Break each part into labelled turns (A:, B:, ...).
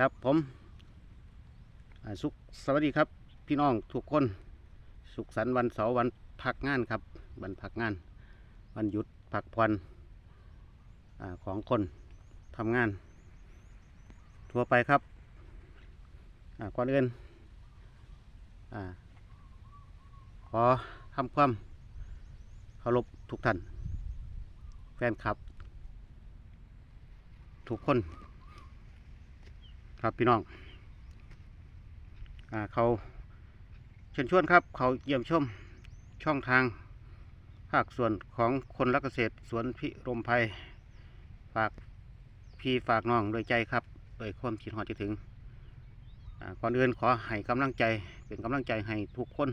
A: ครับผมสุขสวัสดีครับ พี่น้องทุกคน สุขสันต์วันเสาร์วันพักงานครับ วันพักงาน วันหยุดพักผ่อนอของคนทำงาน ทั่วไปครับอ่าก่อนอื่นอขอทำความเคารพทุกท่าน แฟนคลับ ทุกคน ครับพี่น้องอาเขาเชิญชวนครับ เขาเยี่ยมชมช่องทางภาคส่วนของคนรักเกษตรสวนพิรมภัยฝากพี่ฝากน้องโดยใจครับโดยความคิดหอดจะถึงก่อนอื่นขอให้กำลังใจเป็นกำลังใจให้ทุกคน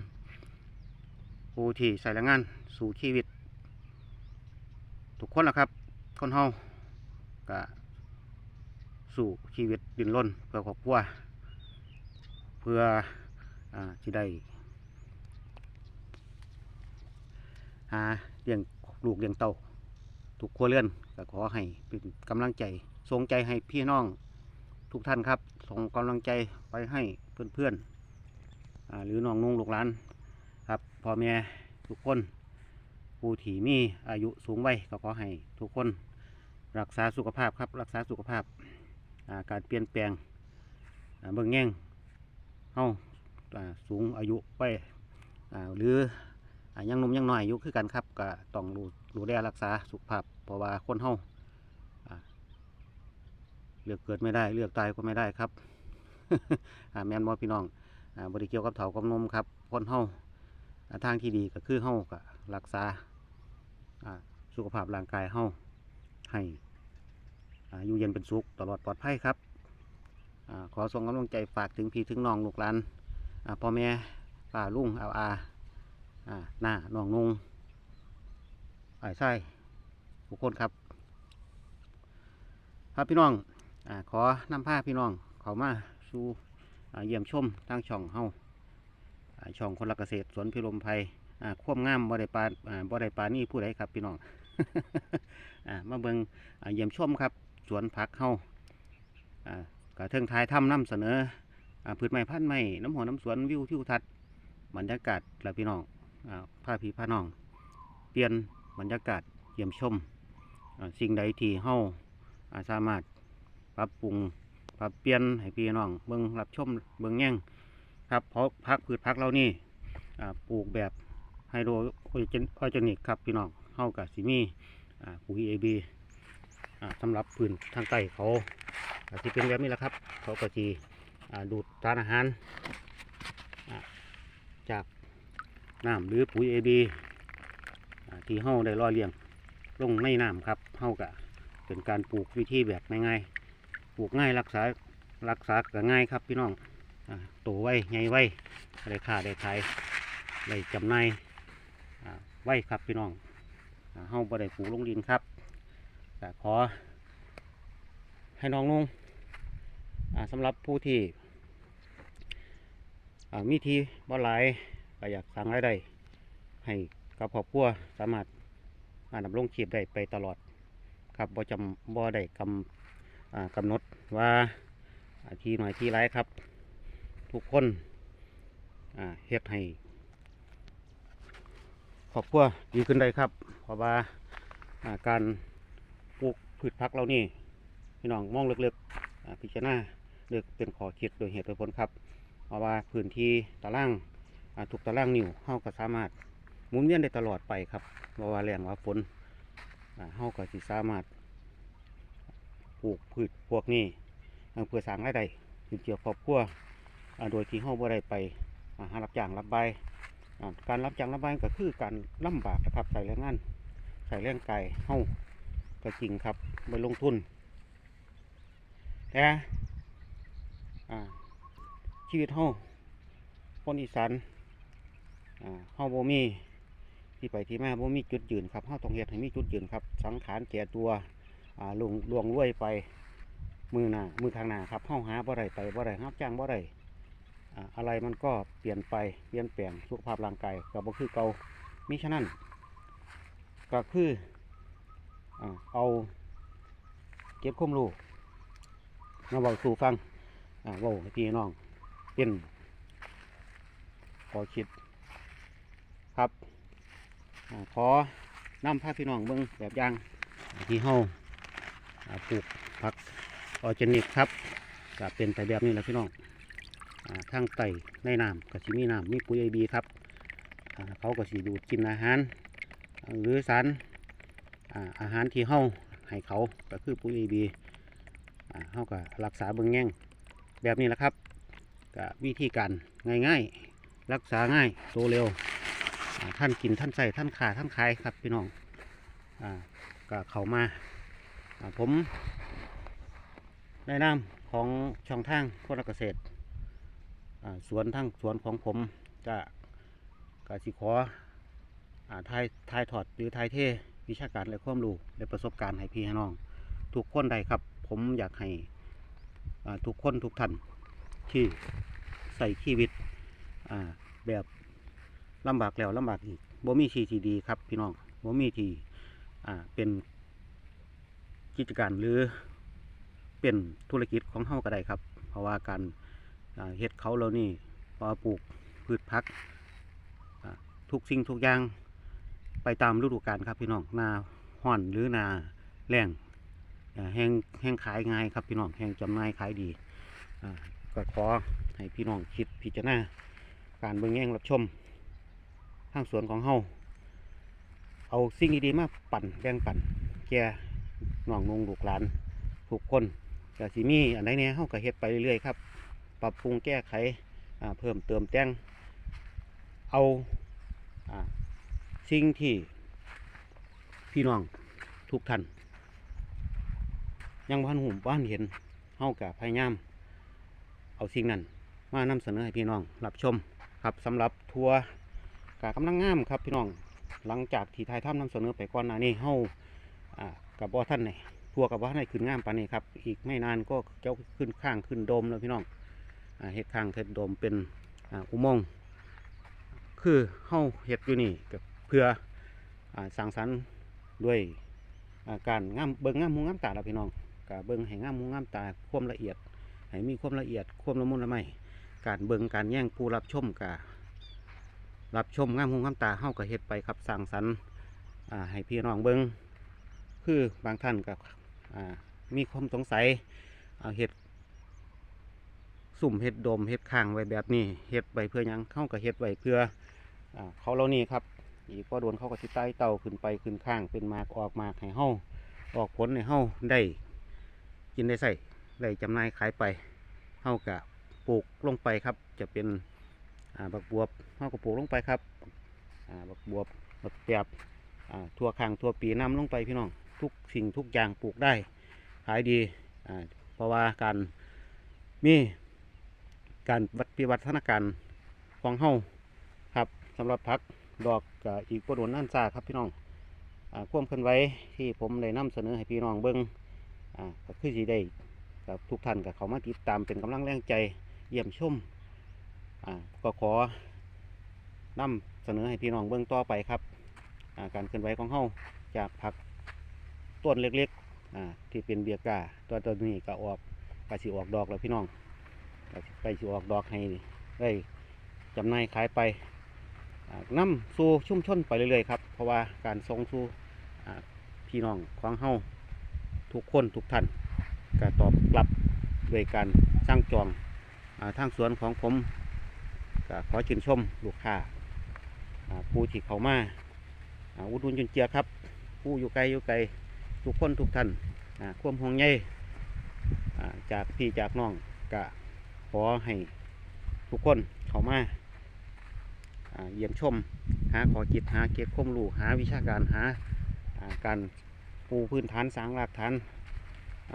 A: ผู้ที่ใส่แรงงานสู่ชีวิต ทุกคนนะครับ คนเฮาก็ สู่ชีวิตดินรนเพื่อครอบครัวเพื่ออที่ได้หาเลี้ยงลูกเลี้ยงเต่าทุกครัวเรือนก็ขอให้เป็นกำลังใจส่งใจให้พี่น้องทุกท่านครับส่งกำลังใจไปให้เพื่อนๆอ่าหรือน้องนุ่งลูกหลานครับพ่อแม่ทุกคนผู้ที่มีอายุสูงวัยก็ขอให้ทุกคนรักษาสุขภาพครับรักษาสุขภาพ การเปลี่ยนแปลงเบิ่งแง่งเฮาสูงอายุไปหรือยังนุ่มยังหน้อยอายุคือกันครับก็ต้องดูดูแลรักษาสุขภาพเพราะว่าคนเฮาเลือกเกิดไม่ได้เลือกตายก็ไม่ได้ครับแม่นบ่พี่น้องอบริเกี่ยวกับเถากับนมครับคนเฮาทางที่ดีก็คือเฮาก็รักษาสุขภาพร่างกายเฮาให้ อยู่เย็นเป็นสุขตลอดปลอดภัยครับอขอส่งกำลังใจฝากถึงพี่ถึงน้องลูกหลานพ่อแม่ป้าลุงอาอาหน้าน้องนุงไอ้ไส้ทุกคนครับ ครับพี่น้องอขอนำผ้าพี่น้องเขามาสู่เยี่ยมชมทางช่องเฮาอ่าช่องคนรักเกษตรสวนพิรมภัยควบงามบ่ได้ปานอ่าบ่ได้ปานนี่ผู้ใดครับพี่น้องอมาเบิงอ่าเยี่ยมชมครับ สวนผักเฮาอ่ากระเทิงท้ายถ้ำน้ำเสนออพืชไม้พันธุ์ไม้น้ำหัวน้ำสวนวิวทิวทัศน์บรรยากาศและพี่น้องอ่าพาพี่พาน้อง เปลี่ยนบรรยากาศเยี่ยมชม สิ่งใดที่เฮาอ่าสามารถปรับปรุงปรับเปลี่ยนให้พี่น้องเบิ่งรับชมเบิ่งแย่งครับเพราะพักพืชพักเรานี่ปลูกแบบไฮโดรโอเจนิกครับพี่น้องเฮากับสิมีอ่าปุ๋ยเอบี สำหรับพื้นทางใต้เขาก็ที่เป็นแบบนี้แหละครับ เขาก็จีดูดสารอาหารจากน้ำหรือปุ๋ยเอบีที่เฮาได้รอเลี้ยงลงในน้ำครับเฮาก็เป็นการปลูกวิธีแบบง่ายๆปลูกง่ายรักษารักษาก็ง่ายครับพี่น้องอโตไว้ใหญ่ไว้ได้ค่าได้ขายได้จำนายไว้ครับพี่น้องอ่าเฮาบ่ได้ปลูกลงดินครับ ขอให้น้องนุ่งสำหรับผู้ที่มีทีบ่หลายก็อยากสร้างรายได้ให้กับครอบครัวสามารถอ่าดำรงชีพได้ไปตลอดครับบ่จำบ่ได้กำกำหนดว่าที่หน่อยที่ไรครับ ทุกคนเฮ็ดให้ครอบครัวดีขึ้นได้ครับ เพราะว่าการ พืชผักเรานี่พี่น้องมองเลึกๆพิจารณาเลือกเป็นขอคิดโดยเหตุโดยผลครับเพราะว่าพื้นที่ตารางอ่าทุกตารางนิ้วเฮาก็สามารถหมุนเวียนได้ตลอดไปครับเพราะว่าแรงว่าฝนอ่าเฮาก็สิสามารถปลูกพืชพวกนี้เพื่อสร้างรายได้จุนเจือครอบครัวอ่าโดยที่เฮาบ่ได้ไปอ่าหารับจ้างรับใบการรับจ้างรับใบก็คือการลำบากนะครับใส่แรงงานใส่แรงกายเฮ้า ก็จริงครับไปลงทุน แต่ชีวิตเฮาคนอีสานอ่าเฮ้าบ่มีที่ไปที่มาบ่มีจุดยืนครับเฮ้าต้องเฮ็ดให้มีจุดยืนครับ สังขารแก่ตัวลงลวงรวยไปมือหน้ามือทางหน้าครับเฮ้าหาบ่ได้ไปบ่ได้รับจ้างบ่ได้อ่าอะไรมันก็เปลี่ยนไปเปลี่ยนแปลงสุขภาพร่างกายก็บ่คือเก่ามิฉะนั้นก็คือ เอาเก็บข้อมรู้มาบอกสู่ฟังอ่าเว่าให้พี่น้องเป็นขอคิดครับอขอนำพาพี่น้องเบิ่งแบบอย่างที่เฮาอ่าปลูกผักออร์แกนิกครับก็เป็นไปแบบนี้แหละพี่น้องอ่าทางไต่ในน้ำก็สิมีน้ำมีปุ๋ยไอบีครับเขาก็สิดูดกินอาหาร หรือสาร อาหารที่เฮาให้เขาก็คือปุ๋ยไอบีเฮาก็รักษาเบิ่งแง่งแบบนี้แหละครับก็วิธีการง่ายๆ รักษาง่ายโตเร็วท่านกินท่านใส่ท่านขาท่านขายครับพี่น้องอก็เขามาผมในนามของช่องทางโคตรเกษตรสวนทั้งสวนของผมจะกสิขออทายทายถอดหรือทายเท วิชาการและความรู้และประสบการณ์ให้พี่ให้น้อง ทุกคนใดครับ ผมอยากให้ทุกคนทุกท่านที่ใส่ชีวิตแบบลำบากแล้วลำบากอีกบ่มีชีทีดีครับพี่น้องบ่มีที่เป็นกิจการหรือเป็นธุรกิจของเฮาก็ได้ครับ เพราะว่าการเฮ็ดเขาเรานี่พอปลูกพืชพักทุกสิ่งทุกอย่าง ไปตามฤดูกาลครับพี่น้องนาห่อนหรือนาแรงอ่าแห้งแห้งขายง่ายครับพี่น้องแห้งจำหน่ายขายดีก็ขอให้พี่น้องคิดพิจารณาการเบิ่งแย่งรับชมทางสวนของเฮาเอาสิ่งดีๆมาปั่นแบ่งปั่นแก่น้องนงลูกหลานทุกคนก็สิมีอันใดเนี่ยเฮาก็เฮ็ดไปเรื่อยๆครับ ปรับปรุงแก้ไขเพิ่มเติมแต่งเอาอ่า สิ่งที่พี่น้องทุกท่านยังพันหุ่มบ้านเห็นเฮากับพยายาม เอาสิ่งนั้น มานำเสนอให้พี่น้องรับชมครับสำหรับทัวร์กากำลังงามครับพี่น้องหลังจากที่ทายถ้ำนำเสนอไปก่อนหน้านี้เฮาอ่ากับบ่ท่านไหนทัวร์กับว่าให้ขึ้นงามปานนี้ครับอีกไม่นานก็จะขึ้นข้างขึ้นโดมแล้วพี่น้องเฮ็ดข้างเฮ็ดโดมเป็นอุโมงค์คือเฮาเฮ็ดอยู่นี่ก็เพื่ออสร้างสรรค์ด้วยาการงามเบิ่งงามหูงามตาแล้วพี่น้องก็เบิ่งให้งามหูงามตาความละเอียดให้มีความละเอียดความละมุนละไมการเบิ่งการแย่งผู้รับชมกะรับชมงามหูงามตาเฮาก็เฮ็ดไปครับสร้างสรรค์อ่าให้พี่น้องเบิ่งคือบางท่านก็อ่ามีความสงสัยเฮ็ดสุ่มเฮ็ดดมเฮ็ดข้างไว้แบบนี้เฮ็ดไว้เพื่อยังเข้ากับเฮ็ดไว้เพื่ออเขาเหล่านี้ครับ อีกก็โดนเขาก็สิไต่เต่าขึ้นไปขึ้นข้างเป็นมากออกมากให้เฮาออกผลให้เฮาได้ กินได้ใส่ได้จำหน่ายขายไปเฮากะปลูกลงไปครับ จะเป็นบักบวบเฮาก็ปลูกลงไปครับบักบวบบักแปบอ่าทั่วข้างทั่วปีน้ำลงไปพี่น้องทุกสิ่งทุกอย่างปลูกได้ขายดีอ่าเพราะว่าการมีการวัดพิวัฒนาการของเฮาครับสำหรับพัก ดอกอีกประโดนนั่นซาครับพี่น้องอ่าความเคลื่อนไหวที่ผมได้นำเสนอให้พี่น้องเบิ้งอ่าก็คือสีได้กับทุกท่านกับเขามาติดตามเป็นกำลังแรงใจเยี่ยมชมอ่าก็ขอนำเสนอให้พี่น้องเบิ้งต่อไปครับการเคลื่อนไหวของเฮาจากผักต้นเล็กๆที่เป็นเบียกาตัวตัวนี้ก็ออกกสิออกดอกแล้วพี่น้องไปสิออกดอกให้ได้จำหน่ายขายไป อ่านำสู่ชุ่มชนไปเรื่อยๆครับเพราะว่าการส่งสู่พี่น้องของเฮาทุกคนทุกท่านก็ตอบกลับด้วยการสร้างจองอทางสวนของผมก็ขอชื่นชมลูกค้าอ่าผู้ที่เขามาอุดหนุนจนเจียครับ ผู้อยู่ไกลอยู่ไกลทุกคนทุกท่านควมห่วงใยจากพี่จากน้องก็ขอให้ทุกคนเข้ามา เยี่ยมชม หาขอจิตหาเก็บข้อมรู้หาวิชาการหาาการปูพื้นฐานสร้างรากฐาน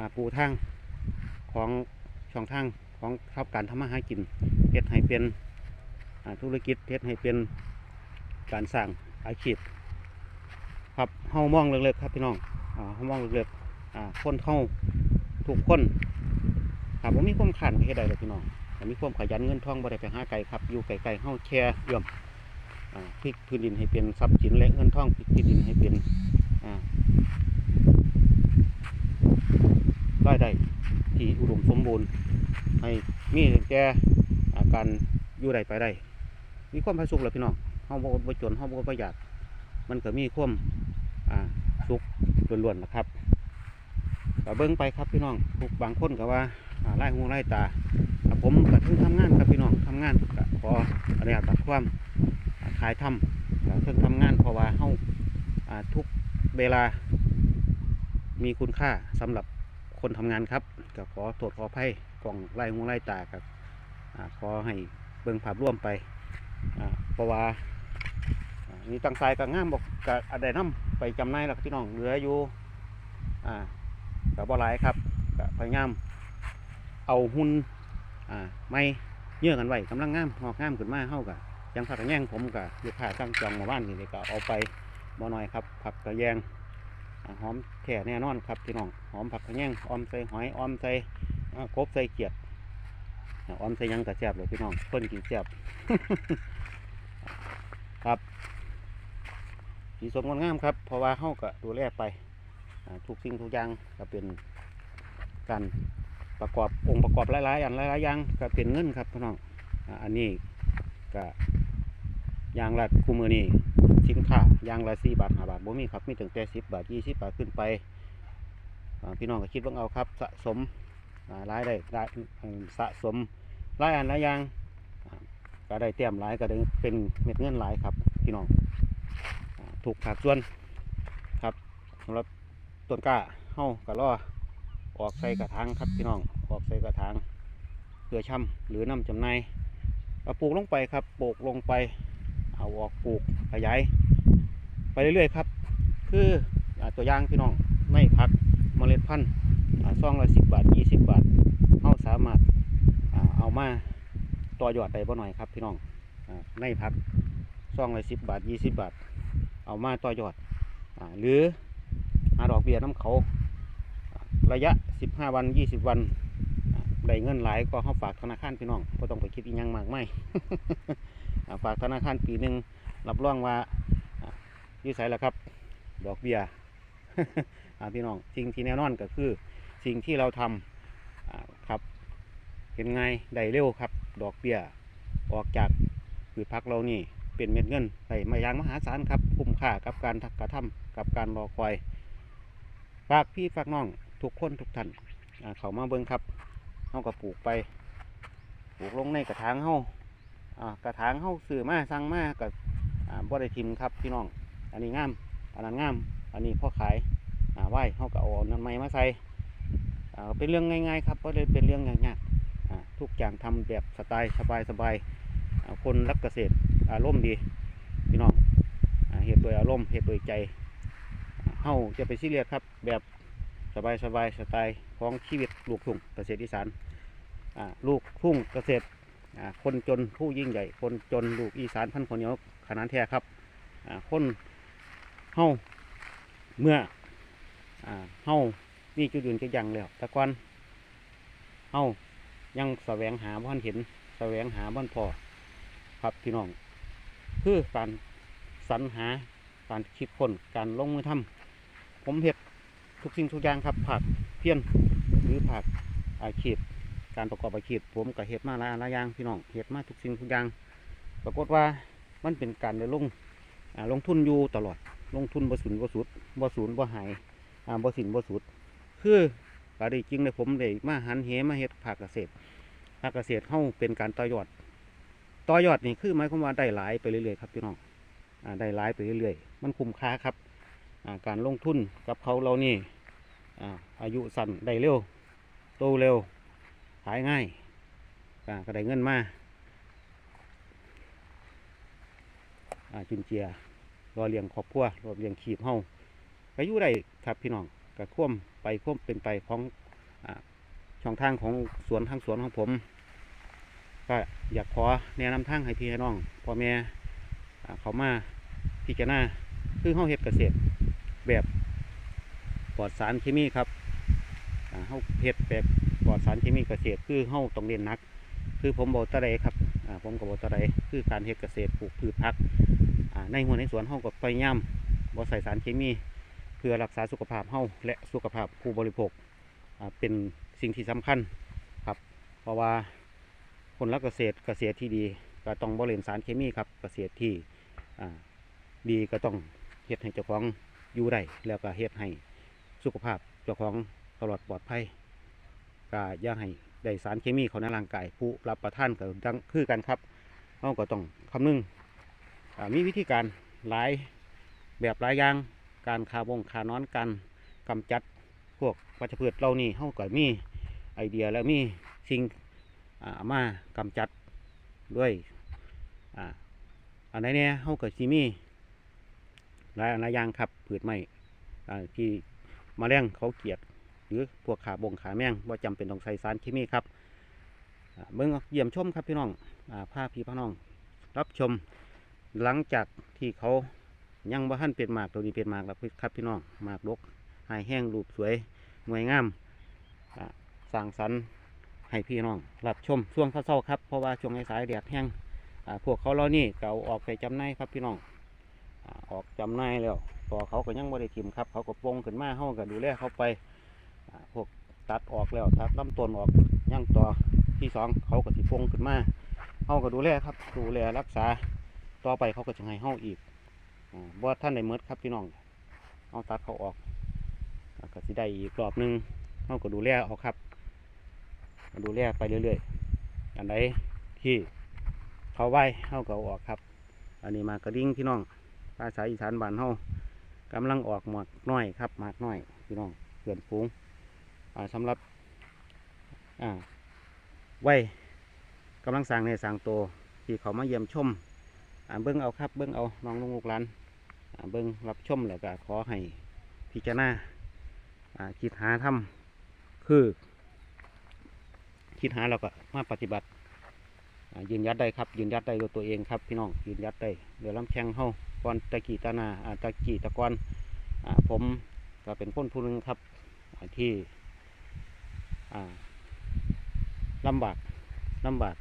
A: าปูทางของช่องทางของทับการทำมาหากินเพชรให้เป็นธุรกิจเพชรให้เป็นการสร้างอาชีพครับเฮามองเล็กๆครับพี่น้องอ่าเฮามองเล็กๆอ่าคนเฮาทุกคนครับผมมีความขันให้ได้เลยพี่น้องแต่มีความขยันเงินทองบ่ได้ไปหาไกลครับอยู่ไกลๆเฮาแชร์เยื่อม พลิกพื้นดินให้เป็นทรัพย์สินและเงินทองพลิกพื้นดินให้เป็นรายได้ที่อุดมสมบูรณ์ให้มีแก่อาการอยู่ได้ไปได้มีความผาสุกแหล้วพี่น้องเฮาบ่บ่จนเฮาบ่ประหยัดมันก็มีความสุขล้วนๆนะครับก็เบิ่งไปครับพี่น้องทุกบางคนก็ว่าไล่หูไล่ตาอ่าผมก็ถึงทำงานครับพี่น้องทำงานก็ขออนุญาตตัดความ อ่ายทำก็ถึงทำงานเพราะว่าเฮาอ่าทุกเวลามีคุณค่าสำหรับคนทำงานครับก็ขอโทษขออภัยกล่องไล่หูไล่ตาครับขอให้เบิ่งภาพร่วมไปเพราะว่านี่ตังสายก็งามบอกก็อันใดนํไปจำหนายแล้วครับพี่น้องเหลืออยู่ก็บ่หลายครับก็พยายามเอาหุ่นไม่เยื่อกันไว้กำลังงามหอกงามขึ้นมาเฮาก็ ยังผักกระแยงผมก็ลูกค้าตั้งจองมาบ้านนี่เลยก็เอาไปบ่น้อยครับ ผักกระแยงหอมแท้แน่นอนครับพี่น้องหอมผักกระแยงออมใส่หอยออมใส่กบใส่เกียดออมใส่ยังกระแซบเลยพี่น้องเพิ่นกินแซบครับสีสดงดงามครับเพราะว่าเฮาก็ดูแลไปทุกสิ่งทุกอย่างก็เป็นการประกอบองค์ประกอบหลายๆอันหลายๆอย่างก็เป็นเงินครับพี่น้องอันนี้ ก็ยางละคู่มือนี่สินค้ายางละสี่บาทห้าบาทบ่มีครับมีตั้งแต่สิบบาทยี่สิบบาทขึ้นไปพี่น้องก็คิดว่าเอาครับ สะสมอ่ารายได้ได้สะสมรายอันลายางก็ได้เตรียมหลายก็ได้เป็นเม็ดเงินหลายครับ พี่น้องถูกภาคส่วนครับสำหรับต้นกล้าเฮาก็รอออกใส่กระถางครับพี่น้องออกใส่กระถางเพื่อช่ำหรือน้ำจำหนาย ปลูกลงไปครับปลูกลงไปเอาออกปลูกขยายไปเรื่อยๆครับ คืออตัวอย่างพี่น้องไม่พักเมล็ดพันธุ์ซองละสิบบาทยี่สิบบาทเขาสามารถอเอามาต่อยอดได้บ่หน่อยครับพี่น้องอาในพักซองละสิบบาทยี่สิบบาท เอามาต่อยอดอหรือหาดอกเบี้ยน้ำเขาระยะสิบห้าวันยี่สิบวัน ได้เงินหลายก็เขาฝากธนาคารพี่น้องก็ต้องไปคิดอีกยังมากไม่ฝากธนาคารปีหนึ่งรับรองว่าอ่ายี่ใสแล้วครับ ดอกเบี้ยพี่น้องสิ่งที่แน่นอนก็คือสิ่งที่เราทำอ่าครับเป็นไงได้เร็วครับ ดอกเบี้ยออกจากพืชพักเรานี่เป็นเม็ดเงินได้มาอย่างมหาศาลครับคุ้มค่ากับการกระทำกับการรอคอยฝากพี่ฝากน้องทุกคนทุกท่านเขามาเบิ้งครับ เฮาก็ปลูกไปปลูกลงในกระถางเฮาอ่ากระถางเข้าซื้อมาสั่งมากับอ่าบ่ได้ทิมครับพี่น้อง อันนี้งามอันนั้นงาม อันนี้พ่อขายอ่าไหวเขาก็เอาน้ำไม้มาใส่อ่าเป็นเรื่องง่ายๆครับเพราะเลยเป็นเรื่องยากๆอ่าทุกอย่างทำแบบสไตล์สบายๆอ่าคนรักเกษตรอารมณ์ดี พี่น้องอ่าเหตุโดยอารมณ์เหตุโดยใจเฮาจะไปซีเรียสครับแบบ สบายสไตล์ของชีวิตลูกทุ่งเกษตรอีสานลูกทุ่งเกษตรคนจนผู้ยิ่งใหญ่ คนจนลูกอีสานพันคนเหนียวขนาดแท้ครับคนเฮาเมื่อเฮามีจุดยืนจุดยังแล้วต่ก่อนเฮายังแสวงหาบ้านเห็นแสวงหาบ้านพอครับพี่น้องคือการสรรหาการคิดคนการลงมือทำผมเห็ด ทุกสิ่งทุกอย่างครับผักเพี้ยนหรือผักอาชีพการประกอบอาชีพผมก็เฮ็ดมาหลายหลายอย่างพี่น้องเฮ็ดมาทุกสิ่งทุกอย่าง ปรากฏว่ามันเป็นการได้ลงลงทุนอยู่ตลอดลงทุนบ่สูญบ่สุดบ่สูญบ่หายอ่าบ่สิ้นบ่สุด คือก็ได้จริงเลยผมได้มาหันเหมาเฮ็ดภาคเกษตรภาคเกษตรเฮาเป็นการต่อยอดต่อยอดนี่คือหมายความว่าได้หลายไปเรื่อยๆครับพี่น้องได้หลายไปเรื่อยๆ มันคุ้มค่าครับ การลงทุนกับเขาเรานี่อาอายุสั้นได้เร็วโตเร็วขายง่ายก็ก็ได้เงินมาอ่าจุนเจียรอเลี้ยงครอบครัวรอเลี้ยงขีบเฮาก็อยู่ได้ครับพี่น้องก็คว่มไปคว่มเป็นไปของอช่องทางของสวนทางสวนของผม ก็อยากขอแนะนำทางให้พี่ให้น้องพ่อแม่เขามาพิจารณาคือเฮาเฮ็ดเกษตร แบบปลอดสารเคมีครับเฮาเฮ็ดแบบปลอดสารเคมีเกษตรคือเฮาต้องเรียนนัก คือผมบอกตะไดครับผมก็บอกตะไดคือการเฮ็ดเกษตรปลูกพืชผักในหัวในสวนเฮาก็พยายามบ่ใส่สารเคมี เพื่อรักษาสุขภาพเฮาและสุขภาพผู้บริโภคเป็นสิ่งที่สำคัญครับ เพราะว่าคนรักเกษตรเกษตรที่ดีก็ต้องบริเวณสารเคมีครับเกษตรที่ดีก็ต้องเฮ็ดให้เจ้าของ อยู่ได้แล้วก็เฮ็ดให้สุขภาพเจ้าของตลอดปลอดภัยก็ย่าให้ได้สารเคมีเขาในร่างกายผู้รับประทานก็ดังคือกันครับเราก็ต้องคำนึงมีวิธีการหลายแบบหลายอย่างการคาบงคานอนกันกำจัดพวกวัชพืชเหล่านี้เฮาก็มีไอเดียและมีสิ่งมากำจัดด้วยอ,อันไหนเนี่ยเฮาก็สิมี หลายหลายอย่างครับพืชไม้อ่าที่แมลงเขาเกลียดหรือพวกขาบงขาแมงว่าจำเป็นต้องใส่สารเคมีครับเบิ่งเยี่ยมชมครับพี่น้องอ่าพาพี่พี่น้อง รับชมหลังจากที่เขายังบ่ทันเป็นหมากตัวนี้เป็นหมากแล้วครับพี่น้องหมากดกหายแห้งรูปสวยงวยงามสร้างสรรค์ให้พี่น้อง รับชมช่วงเช้าครับเพราะว่าช่วงสายแดดแห้งพวกเขาเหล่านี้ก็อาออกไปจำหน่ายครับพี่น้อง ออกจำหน่ายแล้วต่อเขาก็ยังบ่ได้ทิมครับ เขาก็ปงขึ้นมาเฮาก็ดูแลเขาไปพวกตัดออกแล้วตัดลำต้นออกย่างต่อที่สองเขาก็สิฟงขึ้นมาเขาก็ดูแลครับ ดูแลรักษาต่อไปเขาก็จะให้เฮาอีกอ่าบ่ท่านได้เมดครับพี่น้องเอาตัดเขาออกก็สิได้อีกรอบหนึงเขาก็ดูแลเอาครับดูแลไปเรื่อยๆอันใดที่เขาไหวเขาก็เอออกครับ อันนี้มากระดิ่งพี่น้อง ภาษาอีสานบ้านเฮากำลังออกหมากน้อยครับหมากน้อยพี่น้องเพื่อนฝูงอ่าสำหรับอ่าไว้กำลังสร้างในสร้างโตวที่เขามาเยี่ยมชมอ่าเบิ้งเอาครับเบิ้งเอาน้องลุงลูกหลานอ่าเบิ้งรับชมแล้วก็ขอให้พิจารณาอ่าคิดหาทำคือ คิดหาแล้วก็มาปฏิบัติยืนยัดได้ครับยืนยัดได้ด้วยตัวเองครับพี่น้องยืนยัดได้เดี๋ยวลำแข้งเฮา กอนตะกี้ตะนาตะกี้ตะกอนอผมก็เป็นคนผู้หนึงครับที่ลำบากลำบาก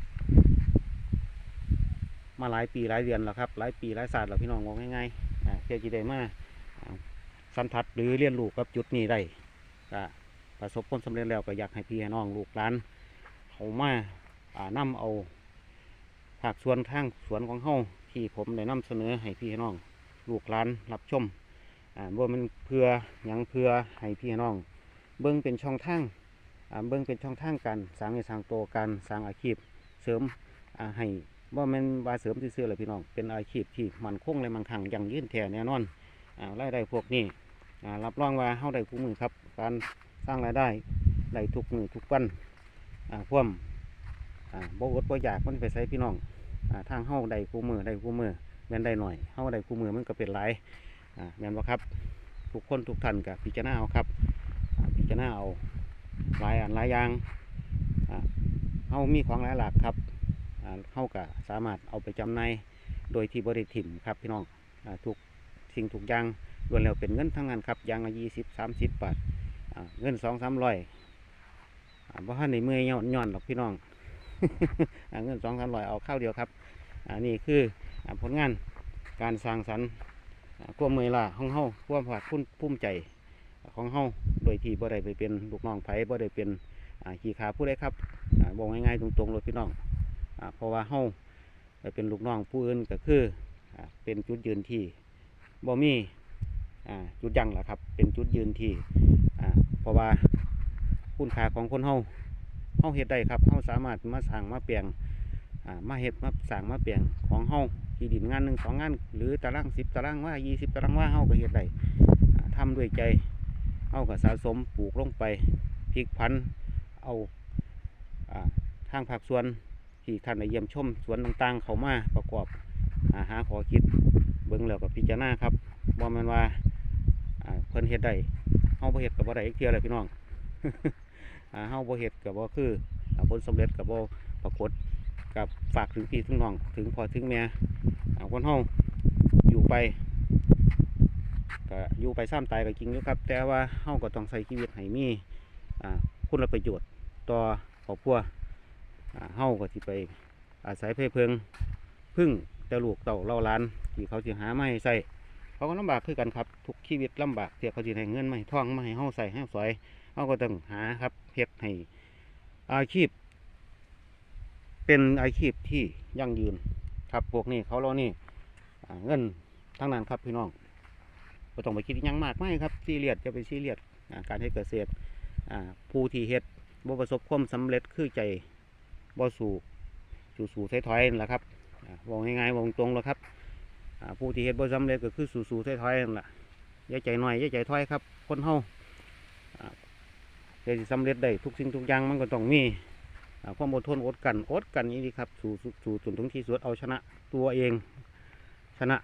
A: มาหลายปีหลายเดือนแล้วครับ หลายปีหลายศาสตร์แล้วพี่น้องงงง่ายๆเพื่อจีได้มาสันทัดหรือเรียนรู้กับจุดนี้ได้ก็ประสบผลสำเร็จแล้วก็อยากให้พี่ให้น้องลูกหลานเขามาอ่านำเอาภาคส่วนทางสวนของเฮา ที่ผมได้นำเสนอให้พี่น้อง ลูกหลานรับชมอ่าบ่มันเพื่อยังเพื่อให้พี่น้อง เบิ่งเป็นช่องทางอ่าเบิ่งเป็นช่องทางการสร้างในสร้างโตวการสร้างอาชีพเสริมอ่าให้บ่แม่นว่าเสริมซื่อๆเลยพี่น้องเป็นอาชีพที่มันคงและมั่งคั่งยั่งยืนแท้แน่นอนอ่ารายได้พวกนี้อ่ารับรองว่าเฮาได้คู่มือครับ การสร้างรายได้ได้ทุกมือทุกวันอ่าพ่วมอ่าบ่อดบ่อยากมันไปใส่พี่น้อง ทางเฮาได้คู่มือได้คู่มือแม่นได้หน่อยเฮาได้คู่มือมันก็เป็นหลายแม่นบ่ครับทุกคนทุกท่านกับพิจารณาเอาครับพิจารณาเอาหลายอันหลายอย่างอ่าเฮามีของหลายหลากครับอ่าเฮาก็สามารถเอาไปจำหน่ายโดยที่บริถิ่มครับพี่น้องอทุกสิ่งทุกอย่างรวมแล้วเป็นเงินทั้งนั้นครับยางละยี่สิบสามสิบบาทเงินสองสามร้อยอ่าบ่ทันในเมื่อยย่อนย่อนหรอกพี่น้อง เงินสองสามร้อยเอาข้าวเดียวครับอ่านี่คือผลงานการสร้างสรรค์ความเมื่อยล้าของเฮาความภาคภูมิภูมิใจของเฮาโดยที่บ่ได้ไปเป็นลูกน้องไผ่บ่ได้เป็นขี้ขาผู้ใดครับบอกง่ายๆตรงๆเลยพี่น้องอเพราะว่าเฮาไปเป็นลูกน้องผู้อื่นก็คือเป็นจุดยืนที่บ่มีจุดยั้งล่ะครับ เป็นจุดยืนที่เพราะว่าคุณค่าของคนเฮา เฮาเฮ็ดได้ครับเฮาสามารถมาสร้างมาเปลี่ยนมาเฮ็ดมาสร้างมาเปลี่ยนของเฮาที่ดินงานหนึ่งสองงาน หรือตารางสิบตารางว่ายี่สิบตารางว่าเฮาก็เฮ็ดได้อ่าทำด้วยใจเฮาก็สะสมปลูกลงไปพลิกพันเอาอทางภาคส่วนที่ท่านได้เยี่ยมชมสวนต่างๆ เขามาประกอบอาหาขอคิดเบิ่งแล้วก็พิจารณาครับบ่แม่นว่าเพิ่นเฮ็ดได้เฮาบ่เฮ็ดก็บ่ได้อีกเทื่อเลยพี่น้อง เฮาบ่เฮ็ดก็บ่คืออ่าผลสำเร็จก็บ่ปรากฏกับฝากถึงพี่ถึงน้องถึงพ่อถึงแม่อ่าคนเฮาอยู่ไปก็อยู่ไปซ้ำตายก็จริงอยู่ครับ แต่ว่าเฮาก็ต้องใช้ชีวิตให้มีอ่าคุณประโยชน์ต่อครอบครัวอ่าเฮาก็สิไปอาศัยเพเพิงพึ่งแต่ลูกเต่าเล่าล้านที่เขาสิหาไมาให้ใส่ เขาก็ลำบากคือกันครับทุกชีวิตลำบากเสียเขาสิให้เงินไมาให้ท่องไมาให้เฮาใส่ให้สอยเขาก็ต้องหาครับเฮ็ดให้อาชีพ เป็นอาชีพที่ยั่งยืนครับพวกนี้เขาเรานี่เงินทั้งนั้นครับพี่น้องก็ต้องไปคิดยังมากไม่ครับซีเรียสจะไปซีเรียสการให้เกษตรผู้ที่เฮ็ดบ่ประสบความสำเร็จคือใจบ่สู่สู่สู่ถอยๆนั่นแหละครับบอกง่ายๆบอกตรงๆแล้วครับ ผู้ที่เฮ็ดบ่สำเร็จก็คือสู่สู่ถอยๆนั่นแหละย่าใจหน่อยย่าใจถอยครับ คนเฮาอ่าจะสิสำเร็จได้ทุกสิ่งทุกอย่างมันก็ต้องมีความอดทนอดกันอดกันนี่ดีครับสู่สู่สู่จนถึงที่สุดเอาชนะตัวเอง ชนะ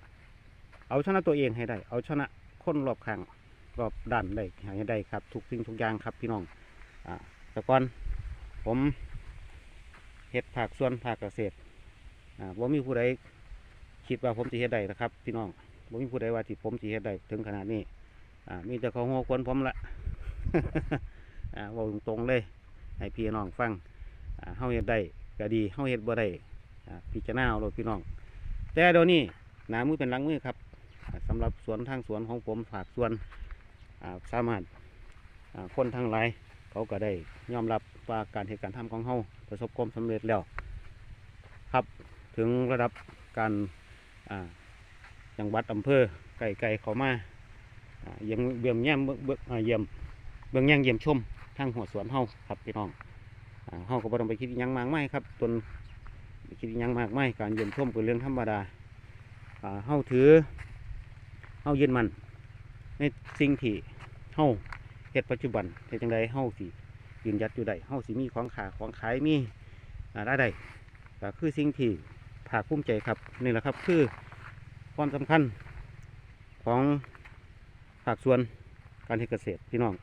A: เอาชนะตัวเองให้ได้ เอาชนะคนรอบข้างรอบด้านได้ให้ได้ครับ ทุกสิ่งทุกอย่างครับพี่น้องอแต่ก่อนผมเฮ็ดผักส่วนผักเกษตรว่ามีผู้ใด คิดว่าผมจะเฮ็ดได้นะครับ พี่น้องว่มีผู้ใดว่าที่ผมจะเฮ็ดได้ถึงขนาดนี้ อ่า มีแต่เขาหัวควนผมละอ่าเว่าตรงๆเลย ให้พี่น้องฟัง อ่าเฮาเฮ็ดได้ก็ดีเฮาเฮ็ดบ่ได้อ่าพิจารณาเอาโลดพี่น้อง แต่เดี๋ยวนี้หนามือเป็นหลังมือครับอ่าสำหรับสวนทางสวนของผมฝากสวนสามารถคนทั้งหลายเขาก็ได้ยอมรับว่าการเหตุการณ์ทำของเฮาประสบความสำเร็จแล้ว ครับถึงระดับการ จังหวัดอำเภอไก่ไก่เขามาเยี่ยมเยี่ยมแย่มเบิ่งเบิ่งเยี่ยมเบื้องแย่งเยี่ยมชมทางหัวสวนเฮาครับพี่น้องเฮาก็บ่ต้องไปคิดยังมากมายครับตนคิดยังมากมายการเยี่ยมชมเป็นเรื่องธรรมดาอ่าเฮาถือเฮายืนมันในสิ่งที่เฮาเฮ็ดปัจจุบันเฮ็ดจังไดเฮาสิยืนยัดอยู่ได้เฮาสิมีของขาของขายมีอ่ารายได้ก็คือสิ่งที่ ภาคภูมิใจครับนี่แหละครับคือความสำคัญของภาคส่วนการเกษตรพี่น้อง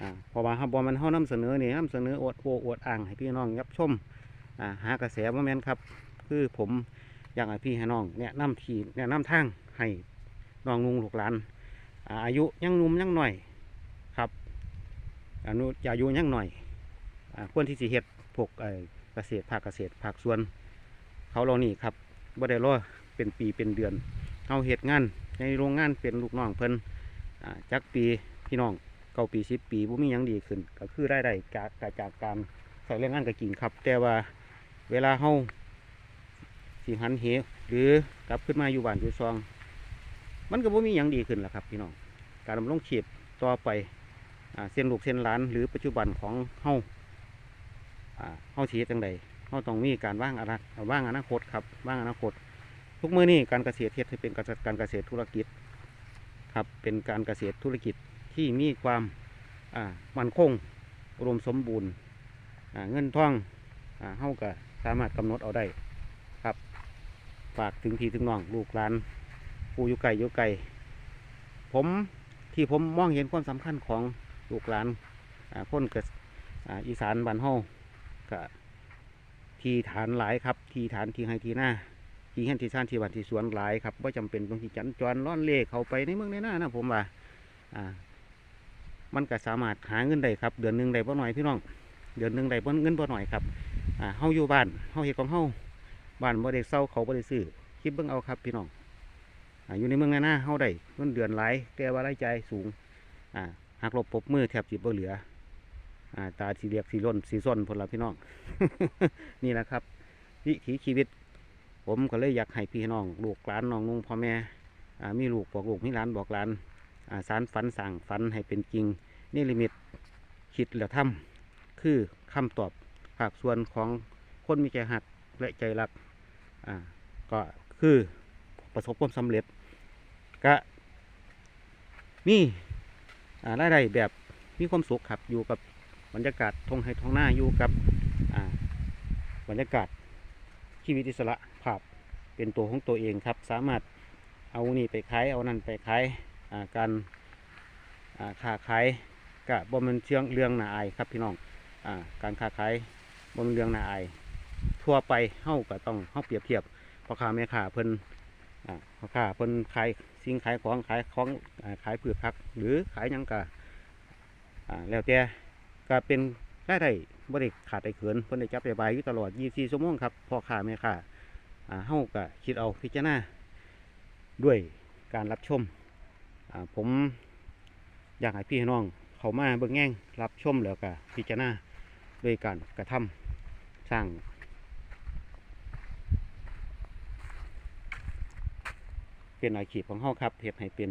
A: อ่าพอมาครับบอมันเฮานำเสนอนี่นำเสนออวดโอ้อวดอ่างให้พี่น้องยับชมอ่าหากระแสบ่แม่นครับ คือผมอยากให้พี่ให้น้องแนะนำที่แนะนำทางให้น้องนุงลูกหลานอาอายุยังนุ่มยังหน่อยครับอายุอายุยังหน่อยอควรที่สิเฮ็ดพวกเกษตรภาคเกษตรภาคสวน เขาเรานี่ครับบ่ได้รอเป็นปีเป็นเดือนเฮาเฮ็ดงานในโรงงานเป็นลูกน้องเพิ่นจักปีพี่น้องเก้าปีสิบปีบ่มียังดีขึ้น ก็คือได้ได้จากจากากการใส่แรงงานก็จริงครับ แต่ว่าเวลาเฮาสิหันเหหรือกลับขึ้นมาอยู่บ้านอยู่ซอง มันก็บ่มียังดีขึ้นละครับ พี่น้องการดำรงชีพต่อไปอเส้นลูกเส้นหลานหรือปัจจุบันของเฮาอ่าเฮาสิเฮ็ดจังใด เฮาต้องมีการว่างอนาว่างอนาคตครับว่างอนาคต ทุกมือนี้การเกษตรเฮ็ดให้เป็นการเกษตรธุรกิจครับเป็นการเกษตรธุรกิจที่มีความมั่นคงอุดมสมบูรณ์เงินท่องอ่าเฮาก็สามารถกำหนดเอาได้ครับฝากถึงพี่ถึงน้องลูกหลานผู้อยู่ไกลอยู่ไกลผมที่ผมมองเห็นความสำคัญของลูกหลานคนเกิดอีสานบ้านเฮาก็ ที่ฐานหลายครับที่ฐานที่ให้ที่หน้าที่เห็นที่ชานที่บ้านที่สวนหลายครับว่าจำเป็นต้องที่จันจรล่อนเล่เข้าไปในเมืองในหน้านะผมว่าอ่า มันก็สามารถหาเงินได้ครับ เดือนหนึ่งได้บ่หน่อยพี่น้อง เดือนหนึ่งได้บ่เงินบ่หน่อยครับอ่าเฮาอยู่บ้านเฮาเฮ็ดของเฮาบ้านบ่ได้เซาเขาบ่ได้ซื้อคิดเบิ่งเอาครับพี่น้องอ่าอยู่ในเมืองในานาเฮาได้เงินเดือนหลายแต่ว่ารายจ่ายสูงอ่าหักลบปบมือแทบสิบ่เหลือ ตาสีเรียกสีร่นสีส้นพุ่นละพี่น้อง นี่แหละครับ วิถีชีวิต ผมก็เลยอยากให้พี่น้อง ลูกหลานน้องนุ่งพ่อแม่มีลูกบอกลูกมีหลานบอกหลานสารฝันสั่งฝันให้เป็นจริงนี่ลิมิตคิดแล้วทำคือคำตอบภาคส่วนของคนมีใจหักและใจรักก็คือประสบความสำเร็จก็มีอ่ารายได้แบบมีความสุขครับอยู่กับ บรรยากาศทงไฮทงหน้าอยู่กับบรรยากาศชีวิตอิสระภาพเป็นตัวของตัวเองครับ สามารถเอานี่ไปขายเอานั่นไปขายการค้าขายกะบ่มันเชื่องเรื่องนาอายครับพี่น้องอการค้าขายบ่มันเรื่องนาอายทั่วไปเฮาก็ต้องเฮาเปรียบเทียบพ่อค้าแม่ค้าเพิ่นพ่อค้าเพิ่นขายสิ่งขายของขายของอ่าขายพืชผัก หรือขายยังกะแล้วแต่ ก็เป็นรายได้บ่ได้ขาดได้เขินเพิ่นได้จับได้บายอยู่ตลอด 24 ชั่วโมงครับพ่อค้าแม่ค้าอ่าเฮาก็คิดเอาพิจารณาด้วยการรับชมอ่าผมอยากให้พี่น้องเขามาเบิ่งแง่งรับชมแล้วก็พิจารณาด้วยการกระทำสร้างเป็นอาชีพของเฮาครับเฮ็ดให้เป็น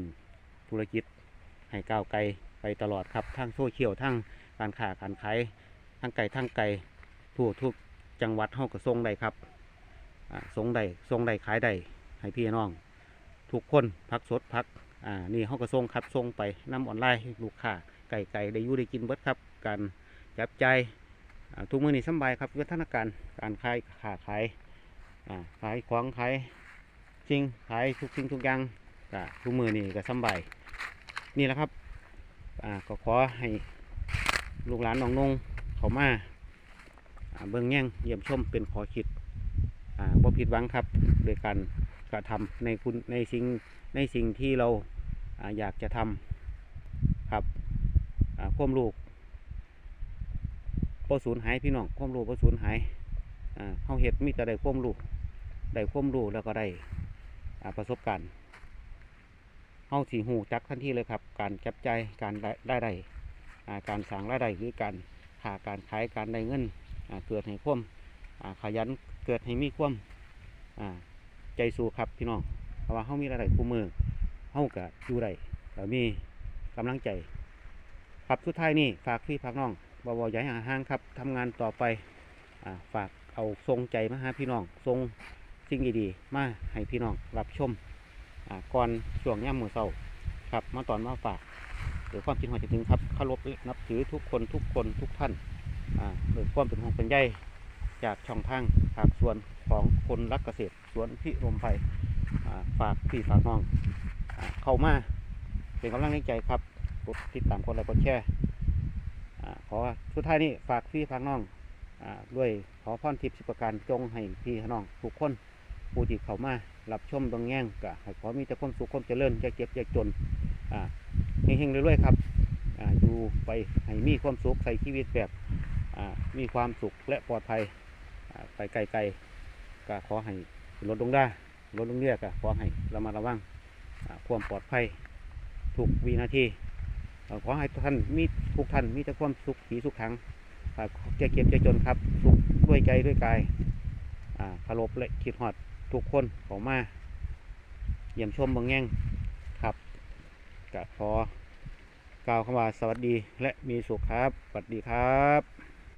A: ธุรกิจให้ก้าวไกลไปตลอดครับทั้งโซเชียลทั้ง การค้าการขายทั้งไก่ทั้งไก่ทั่วทุกจังหวัดเฮาก็ส่งได้ครับอ่าส่งได้ส่งได้ขายได้ให้พี่น้อง ทุกคนพักสดพักอ่านี่เฮาก็ส่งครับส่งไปนํออนไลน์ลูกค้าไก่ไก่ได้ยู่ได้กินเบิดครับการจับใจอ่าทุกมือนี้สบายครับวัฒนาการการขายค้าขายขายของขายจริงขายทุกสิ่งทุกอย่างทุกมือนี่ก็สบายนี่แหละครับอ่าก็ขอให้ ลูกหลานน้องนงเขามาอ่าเบิ่งแย่งเยี่ยมชมเป็นขอคิดอ่าบ่ผิดหวังครับโดยการกระทำในคุณในสิ่งในสิ่งที่เราอาอยากจะทำครับอ่าควมลูกบ่สูญหายพี่น้องความรู้บ่สูญหายอ่าเฮาเฮ็ดมีแต่ได้ควมรู้ได้ควมรู้แล้วก็ได้ประสบการณ์เฮาสีหูจักทันทีเลยครับ การจับใจการได้ได้ การสั่งรายได้หรือการหาการขายการได้เงินเกิดให้ความอ่าขยันเกิดให้มีความอ่าใจสู้ครับพี่น้องเพราะว่าเฮามีรายได้คู่มือเฮาก็อยู่ได้แล้วมีกำลังใจครับสุดท้ายนี่ฝากพี่ฝากน้องบวอย่าให้ห่างครับทำงานต่อไปฝากเอาทรงใจมาหาพี่น้องทรงสิ่งดีๆมาให้พี่น้องรับชมก่อนช่วงย่ำมือเศร้าครับมาตอนมาฝาก รือความคิดหัวใจถึงครับเคารพนับถือทุกคนทุกคนทุกท่านอ่าหรือความเป็นห่วงเป็นใยจากช่องทางภาคส่วนของคนรักเกษตรสวนพิรมไฟอ่ฝากพี่ฝากน้องเข้ามาเป็นกำลังใจครับกดติดตามกดไลค์กดแชร์อ่ขอสุดท้ายนี้ฝากพี่ฝากน้องอด้วยขอพรทิพย์สิบประการจงให้พี่น้องทุกคนผู้ที่เข้ามารับชมตรงแง่งก็ให้ขอมีแต่ความสุขความเจริญจะเก็บจะจนอ่า เฮงๆเรื่อยๆครับอยู่ไปให้มีความสุขใส่ชีวิตแบบมีความสุขและปลอดภัยไปไกลๆก็ขอให้ลดลงได้ลดลงเรียกก็ขอให้ระมัดระวังความปลอดภัยทุกวินาทีขอให้ท่านมีทุกท่านมีแต่ความสุขสีสุขขังครับจะเก็บจะจนครับสุขด้วยใจด้วยกายอ่าเคารพและคิดฮอดทุกคนขอมาเยี่ยมชมบางแง่ง ก็ขอกล่าวคำว่าสวัสดีและมีสุขครับสวัสดีครับ